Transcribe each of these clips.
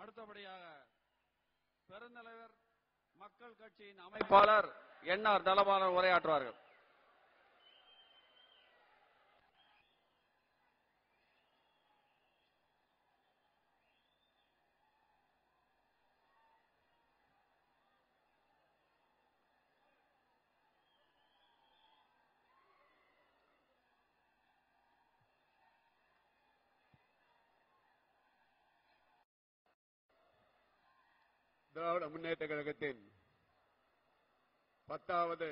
அடுத்தபடியாக பெருந்தலைவர் மக்கள் கட்சியின் அமைப்பாளர் என்ஆர் தளபாலன் உரையாற்றுவார்கள். திராவிட முன்னேற்ற கழகத்தின் பத்தாவது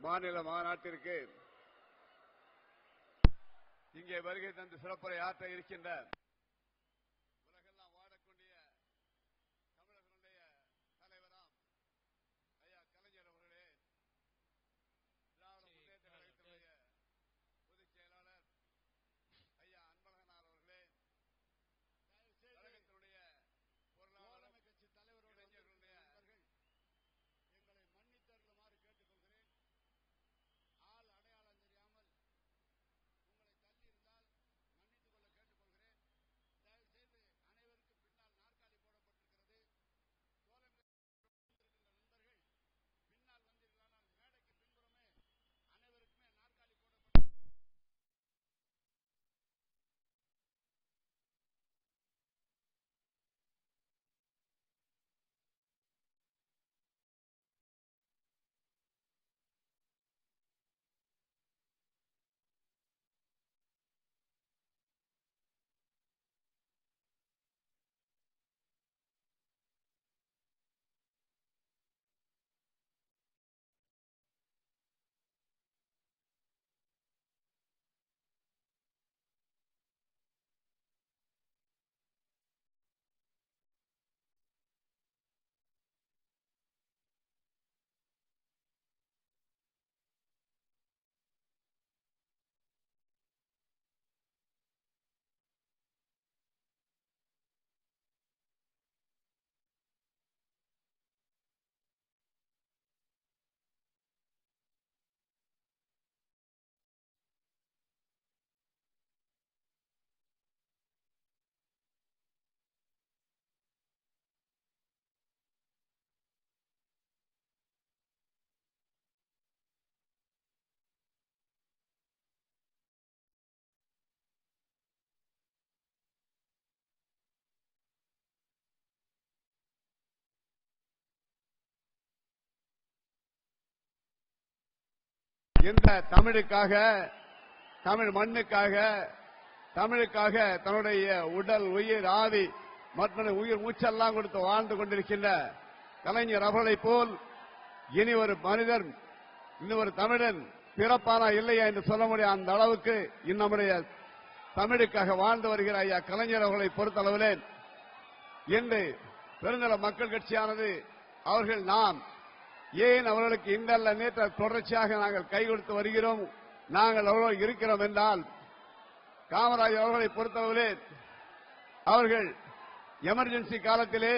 மாநில மாநாட்டிற்கு இங்கே வருகை தந்து சிறப்புரை ஆற்ற இருக்கின்ற இந்த தமிழுக்காக தமிழ் மண்ணுக்காக தமிழுக்காக தன்னுடைய உடல் உயிர் ஆவி மற்றும் உயிர் மூச்செல்லாம் கொடுத்து வாழ்ந்து கொண்டிருக்கின்ற கலைஞர் அவர்களைப் போல் இனி ஒரு மனிதன் இன்னொரு தமிழன் பிறப்பானா இல்லையா என்று சொல்ல முடியும் அந்த அளவுக்கு நம்முடைய தமிழுக்காக வாழ்ந்து வருகிற ஐயா கலைஞர் அவர்களை பொறுத்தளவிலே இன்று பெருநில மக்கள் கட்சியானது அவர்கள் நாம் ஏன் அவர்களுக்கு இன்றல்ல நேற்று தொடர்ச்சியாக நாங்கள் கை கொடுத்து வருகிறோம்? நாங்கள் அவர்களோடு இருக்கிறோம் என்றால் காமராஜ் அவர்களை பொறுத்தவரை அவர்கள் எமர்ஜென்சி காலத்திலே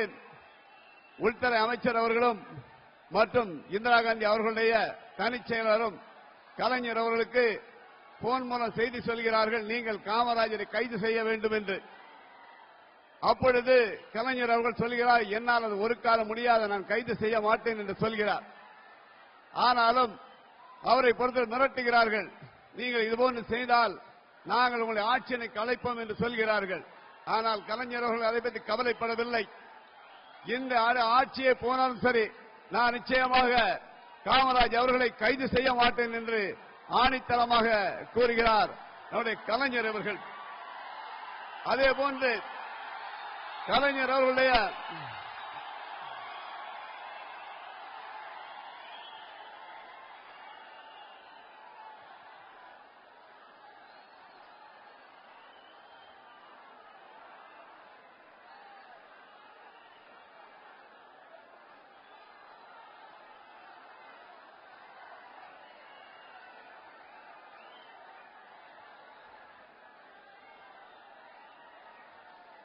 உள்துறை அமைச்சர் அவர்களும் மற்றும் இந்திரா காந்தி அவர்களுடைய தனிச் செயலரும் கலைஞர் அவர்களுக்கு போன் மூலம் செய்தி சொல்கிறார்கள் நீங்கள் காமராஜரை கைது செய்ய வேண்டும் என்று. அப்பொழுது கலைஞர் அவர்கள் சொல்கிறார் என்னால் அது ஒரு காலம் முடியாது நான் கைது செய்ய மாட்டேன் என்று சொல்கிறார். ஆனாலும் அவரை பொறுத்து மிரட்டுகிறார்கள். நீங்கள் இதுபோன்று செய்தால் நாங்கள் உங்களை ஆட்சியினை கலைப்போம் என்று சொல்கிறார்கள். ஆனால் கலைஞர் அவர்கள் அதை பற்றி கவலைப்படவில்லை. இந்த ஆட்சியை ஆட்சியே போனாலும் சரி நான் நிச்சயமாக காமராஜ் அவர்களை கைது செய்ய மாட்டேன் என்று ஆணித்தரமாக கூறுகிறார் நம்முடைய கலைஞர் அவர்கள். அதே போன்று கலைஞர் அவர்களுடைய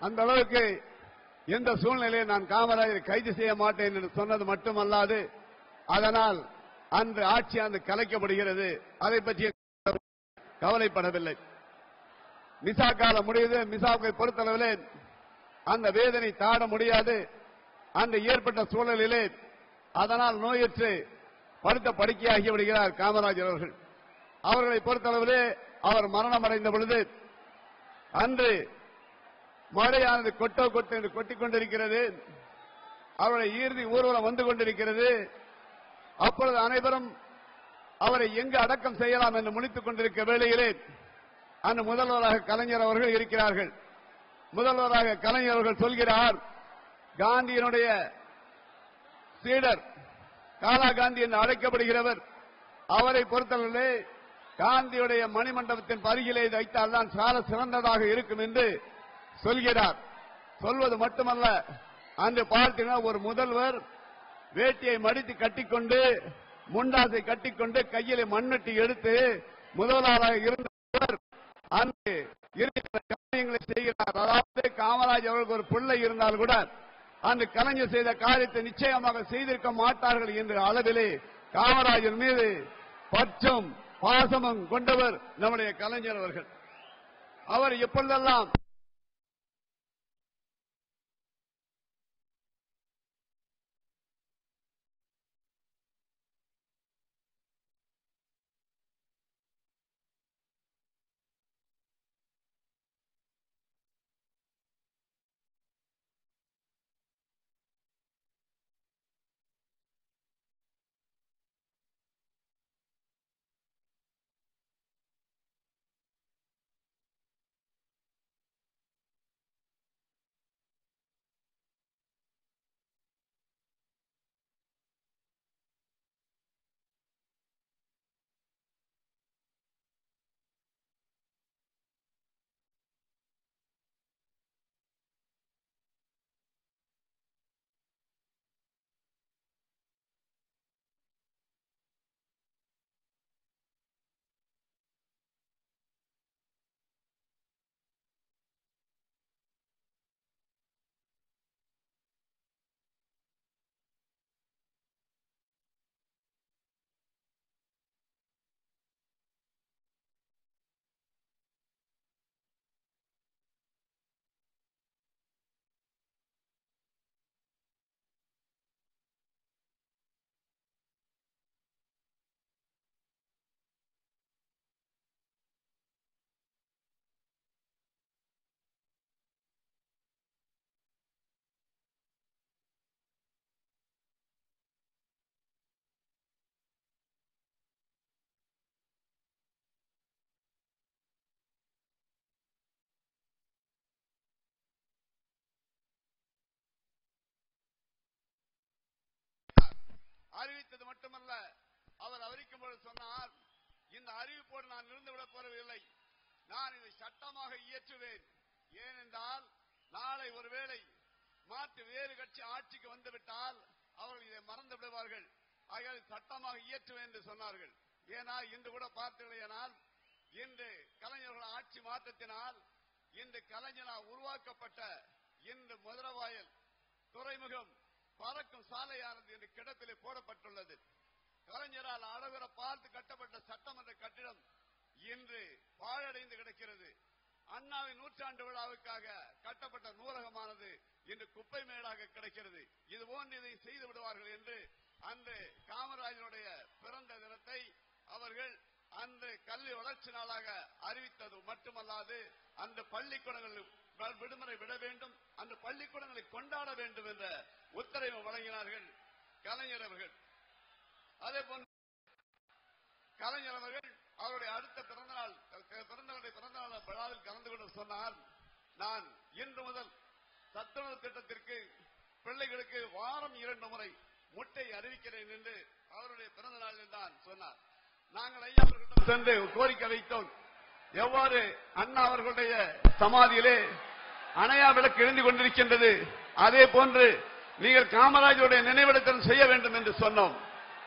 அந்த அளவுக்கு எந்த சூழ்நிலையில் நான் காமராஜர் கைது செய்ய மாட்டேன் என்று சொன்னது மட்டுமல்லாது அதனால் அன்று ஆட்சி அன்று கலைக்கப்படுகிறது. அதை பற்றி கவலைப்படவில்லை. மிசா காலம் முடியுது. மிசாவுக்கு பொறுத்தளவில் அந்த வேதனை தாட முடியாது. அந்த ஏற்பட்ட சூழலிலே அதனால் நோயற்று படுத்த படுக்கையாகி விடுகிறார் காமராஜர் அவர்கள். அவர்களை பொறுத்தளவிலே அவர் மரணம் அடைந்த பொழுது அன்று மழையானது கொட்டோ கொட்டு என்று கொட்டிக் கொண்டிருக்கிறது. அவருடைய இறுதி ஊர்வலம் வந்து கொண்டிருக்கிறது. அப்பொழுது அனைவரும் அவரை எங்கு அடக்கம் செய்யலாம் என்று முடித்துக் கொண்டிருக்க வேளையிலே அந்த முதல்வராக கலைஞர் அவர்கள் இருக்கிறார்கள். முதல்வராக கலைஞர் அவர்கள் சொல்கிறார் காந்தியினுடைய சீடர் காலா காந்தி என்று அழைக்கப்படுகிறவர் அவரை பொறுத்தவரையிலே காந்தியுடைய மணிமண்டபத்தின் பருகிலே வைத்தால்தான் சால சிறந்ததாக இருக்கும் என்று சொல்கிறார். சொல்வது மட்டுமல்ல அன்று பார்த்தீங்கன்னா ஒரு முதல்வர் வேட்டியை மடித்து கட்டிக்கொண்டு முண்டாசை கட்டிக்கொண்டு கையில மண்ணட்டி எடுத்து முதல்வராக இருந்தவர் அன்று இருக்கிற காரியங்களை செய்கிறார். அதாவது காமராஜ் அவர்களுக்கு ஒரு பிள்ளை இருந்தால் கூட அந்த கலைஞர் செய்த காரியத்தை நிச்சயமாக செய்திருக்க மாட்டார்கள் என்ற அளவிலே காமராஜர் மீது பற்றும் பாசமும் கொண்டவர் நம்முடைய கலைஞர் அவர்கள். அவர் எப்பொழுதெல்லாம் அறிவித்தது மட்டுமல்ல அவர் அறிவிக்கும் பொழுது சொன்னார் இந்த அறிவிப்போடு நான் இருந்துவிடப் போறவில்லை நான் இதை சட்டமாக இயற்றுவேன். ஏனென்றால் நாளை ஒருவேளை மாற்று வேறு கட்சி ஆட்சிக்கு வந்துவிட்டால் அவர்கள் இதை மறந்து விடுவார்கள். ஆகையால் சட்டமாக இயற்றுவேன் என்று சொன்னார்கள். ஏனா இன்று கூட பார்த்தீர்களேனால் இன்று கலைஞர்கள் ஆட்சி மாற்றத்தினால் இன்று கலைஞனால் உருவாக்கப்பட்ட இன்று மதுரவாயல் துறைமுகம் பறக்கும் சாலையானது என்று கிடத்திலே போடப்பட்டுள்ளது. கலைஞரால் அளவிற பார்த்து கட்டப்பட்ட சட்டமன்ற கட்டிடம் இன்று பாழடைந்து கிடக்கிறது. அண்ணாவின் நூற்றாண்டு விழாவுக்காக கட்டப்பட்ட நூலகமானது இன்று குப்பை மேடாக கிடைக்கிறது. இது போன்று இதை செய்து விடுவார்கள் என்று அன்று காமராஜனுடைய பிறந்த தினத்தை அவர்கள் அன்று கல்வி வளர்ச்சி நாளாக அறிவித்தது. மட்டுமல்லாது அந்த பள்ளிக்கூடங்களில் விடுமுறை விட வேண்டும். அந்த பள்ளிக்கூடங்களை கொண்டாட வேண்டும் என்ற உத்தரவு வழங்கினார்கள் கலைஞர் அவர்கள். அதே போன்று கலைஞர் அவர்கள் அவருடைய அடுத்த பிறந்தநாள் பிறந்தவருடைய பிறந்தநாள் விழாவில் கலந்து கொண்டு சொன்னார் நான் இன்று முதல் சத்துணவு திட்டத்திற்கு பிள்ளைகளுக்கு வாரம் இரண்டு முறை முட்டை அறிவிக்கிறேன் என்று அவருடைய பிறந்த நாளில் தான் சொன்னார். நாங்கள் ஐயா அவர்களிடம் சென்று கோரிக்கை வைத்தோம். எவ்வாறு அண்ணா அவர்களுடைய சமாதியிலே அணையா விளக்கு எழுந்து கொண்டிருக்கின்றது. அதே போன்று நீங்கள் காமராஜருடைய நினைவிடத்தில் செய்ய வேண்டும் என்று சொன்னோம்.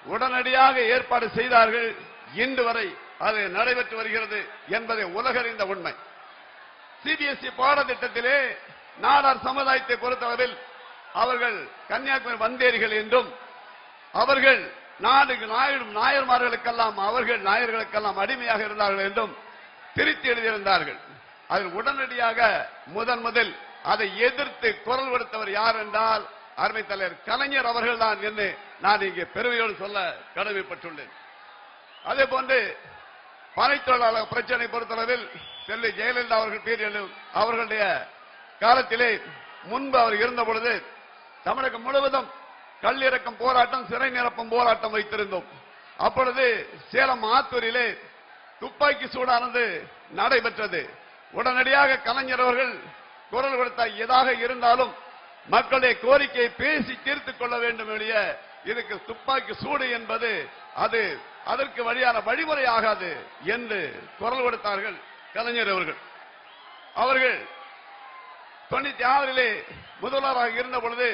உடனடியாக ஏற்பாடு செய்தார்கள். இன்று வரை அது நடைபெற்று வருகிறது என்பதை உலகறிந்த உண்மை. சிபிஎஸ்இ பாடத்திட்டத்திலே நாடார் சமுதாயத்தை பொறுத்தளவில் அவர்கள் கன்னியாகுமரி வந்தேரிகள் என்றும் அவர்கள் நாடு நாயுடு நாயர்மார்களுக்கெல்லாம் அவர்கள் நாயர்களுக்கெல்லாம் அடிமையாக இருந்தார்கள் என்றும் பிரித்து எழுதியிருந்தார்கள். அதில் உடனடியாக முதன் முதல் அதை எதிர்த்து குரல் கொடுத்தவர் யார் என்றால் அருமை தலைவர் கலைஞர் அவர்கள்தான் என்று நான் இங்கே பெருமையோடு சொல்ல கடமைப்பட்டுள்ளேன். அதே போன்று பனை தொழிலாளர் பிரச்சனை பொறுத்தளவில் செல்வி ஜெயலலிதா அவர்கள் பீரியடில் அவர்களுடைய காலத்திலே முன்பு அவர் இருந்த பொழுது தமிழகம் முழுவதும் கல்லிறக்கம் போராட்டம் சிறை நிரப்பும் போராட்டம் வைத்திருந்தோம். அப்பொழுது சேலம் ஆத்தூரிலே துப்பாக்கி சூடானது நடைபெற்றது. உடனடியாக கலைஞர் அவர்கள் குரல் கொடுத்த எதாக இருந்தாலும் மக்களுடைய கோரிக்கையை பேசி தீர்த்துக் கொள்ள வேண்டும் எளிய இதுக்கு துப்பாக்கி சூடு என்பது அது அதற்கு வழியான வழிமுறை ஆகாது என்று குரல் கொடுத்தார்கள் கலைஞர் அவர்கள். அவர்கள் தொண்ணூத்தி ஆறிலே முதல்வராக இருந்த பொழுது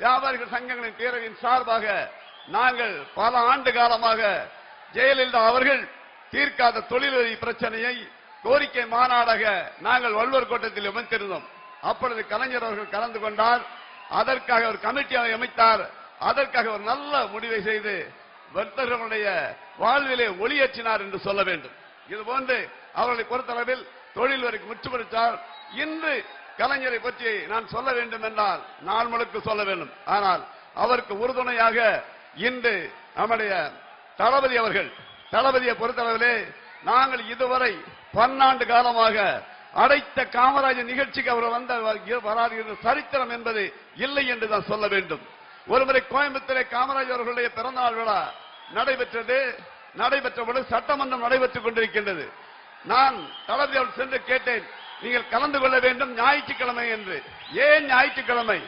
வியாபாரிகள் சங்கங்களின் பேரவையின் சார்பாக நாங்கள் பல ஆண்டு காலமாக ஜெயலலிதா அவர்கள் தீர்க்காத தொழில் பிரச்சனையை கோரிக்கை மாநாடாக நாங்கள் வள்ளுவர் கோட்டத்தில் அமைத்திருந்தோம். அப்பொழுது கலைஞர் அவர்கள் கலந்து கொண்டார். அதற்காக ஒரு கமிட்டியை அமைத்தார். அதற்காக ஒரு நல்ல முடிவை செய்து வர்த்தகர்களுடைய வாழ்விலே ஒளியேற்றினார் என்று சொல்ல வேண்டும். இதுபோன்று அவர்களை பொறுத்தளவில் தொழில் வரைக்கும் முற்றுப்படுத்தார் இன்று கலைஞரை பற்றி நான் சொல்ல வேண்டும் என்றால் நாள் முழுக்க சொல்ல வேண்டும். ஆனால் அவருக்கு உறுதுணையாக இன்று நம்முடைய தளபதி அவர்கள் தளபதியை பொறுத்தளவிலே நாங்கள் இதுவரை பன்னாண்டு காலமாக அடைத்த காமராஜர் நிகழ்ச்சிக்கு அவர் வந்த வராது என்று சரித்திரம் என்பது இல்லை என்று தான் சொல்ல வேண்டும். ஒருமுறை கோயம்புத்தூரை காமராஜர் அவர்களுடைய பிறந்தநாள் விழா நடைபெற்றது. நடைபெற்ற பொழுது சட்டமன்றம் நடைபெற்றுக் கொண்டிருக்கின்றது. நான் தளபதி அவர் சென்று கேட்டேன் நீங்கள் கலந்து கொள்ள வேண்டும் ஞாயிற்றுக்கிழமை என்று. ஏன் ஞாயிற்றுக்கிழமை?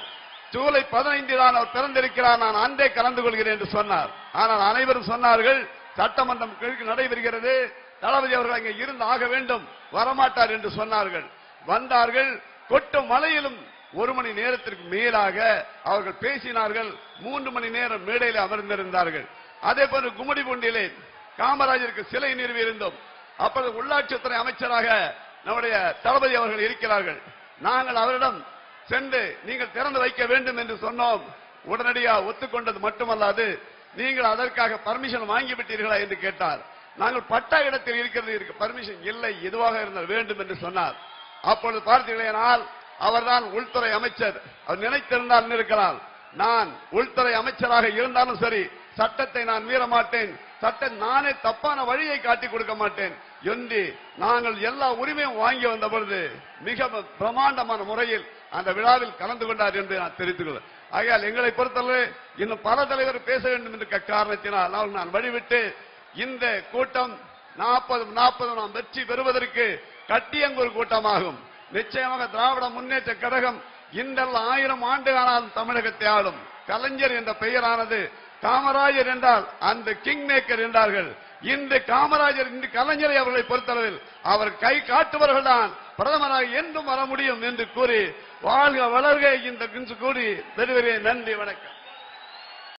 ஜூலை பதினைந்து தான் அவர் பிறந்திருக்கிறார். நான் அன்றே கலந்து கொள்கிறேன் என்று சொன்னார். ஆனால் அனைவரும் சொன்னார்கள் சட்டமன்றம் நடைபெறுகிறது. தளபதி அவர்கள் அங்கே இருந்து ஆக வேண்டும் வரமாட்டார் என்று சொன்னார்கள். வந்தார்கள் கொட்டும் மலையிலும் ஒரு மணி நேரத்திற்கு மேலாக அவர்கள் பேசினார்கள். மூன்று மணி நேரம் மேடையில் அமர்ந்திருந்தார்கள். அதே போன்று கும்மிடிபூண்டிலே காமராஜருக்கு சிலை நிறுவி இருந்தோம் அப்பொழுது உள்ளாட்சித்துறை அமைச்சராக நம்முடைய தளபதி அவர்கள் இருக்கிறார்கள். நாங்கள் அவரிடம் சென்று நீங்கள் திறந்து வைக்க வேண்டும் என்று சொன்னோம். உடனடியாக ஒத்துக்கொண்டது மட்டுமல்லாது நீங்கள் அதற்காக பர்மிஷன் வாங்கிவிட்டீர்களா என்று கேட்டார். நாங்கள் பட்டா இடத்தில் இருக்கிறது இருக்கு. பர்மிஷன் இல்லை எதுவாக இருந்தால் வேண்டும் என்று சொன்னார். அப்பொழுது பார்த்தீர்களேனால் அவர்தான் உள்துறை அமைச்சர். அவர் நினைத்திருந்தால் இருக்கலாம். நான் உள்துறை அமைச்சராக இருந்தாலும் சரி சட்டத்தை நான் மீற மாட்டேன். சட்டம் நானே தப்பான வழியை காட்டி கொடுக்க மாட்டேன். என்று நாங்கள் எல்லா உரிமையும் வாங்கி வந்த பொழுது மிக பிரமாண்டமான முறையில் அந்த விழாவில் கலந்து கொண்டார் என்று நான் தெரிவித்துக் கொள்கிறேன் ஆகையால் எங்களை பொறுத்தவரை இன்னும் பல தலைவர் பேச வேண்டும் என்ற காரணத்தினால் நான் நான் வழிவிட்டு இந்த கூட்டம் நாற்பது நாற்பது நாம் வெற்றி பெறுவதற்கு கட்டியங்கூர் கூட்டமாகும். நிச்சயமாக திராவிட முன்னேற்ற கழகம் இன்றெல்லாம் ஆயிரம் ஆண்டு காலம் தமிழகத்தை ஆளும். கலைஞர் என்ற பெயரானது காமராஜர் என்றால் அந்த கிங் மேக்கர் என்றார்கள். இந்த காமராஜர் இந்த கலைஞரை அவர்களை பொறுத்தளவில் அவர் கை காட்டுபவர்கள் தான். பிரதமராக என்றும் வர முடியும் என்று கூறி வாழ்க வளர்க இந்த கூறி பெறுகிறேன் நன்றி வணக்கம்.